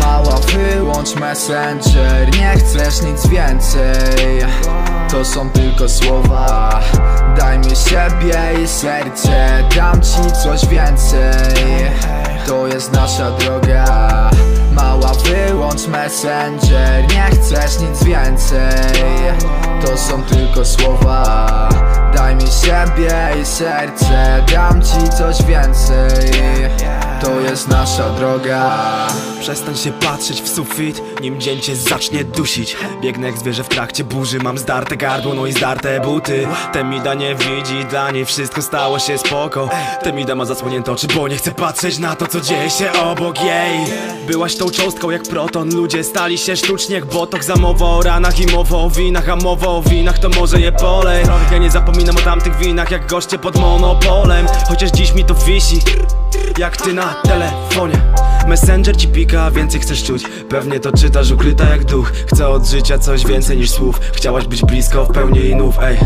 Mała wyłącz Messenger, nie chcesz nic więcej. To są tylko słowa. Daj mi siebie i serce, dam ci coś więcej. To jest nasza droga. Mała wyłącz Messenger, nie chcesz nic więcej. To są tylko słowa. Daj mi siebie i serce, dam ci coś więcej jest nasza droga. Przestań się patrzeć w sufit, nim dzień cię zacznie dusić. Biegnę jak zwierzę w trakcie burzy, mam zdarte gardło, no i zdarte buty. Temida nie widzi, dla niej wszystko stało się spoko. Temida ma zasłonięte oczy, bo nie chce patrzeć na to, co dzieje się obok jej. Byłaś tą cząstką jak proton, ludzie stali się sztucznie jak botok. Za mowa o ranach i mowa o winach, a mowa o winach to może je polej Ja nie zapominam o tamtych winach, jak goście pod monopolem. Chociaż dziś mi to wisi, jak ty na telefonie? Messenger ci pika, więcej chcesz czuć. Pewnie to czytasz ukryta jak duch. Chcę od życia coś więcej niż słów. Chciałaś być blisko w pełni inów, ej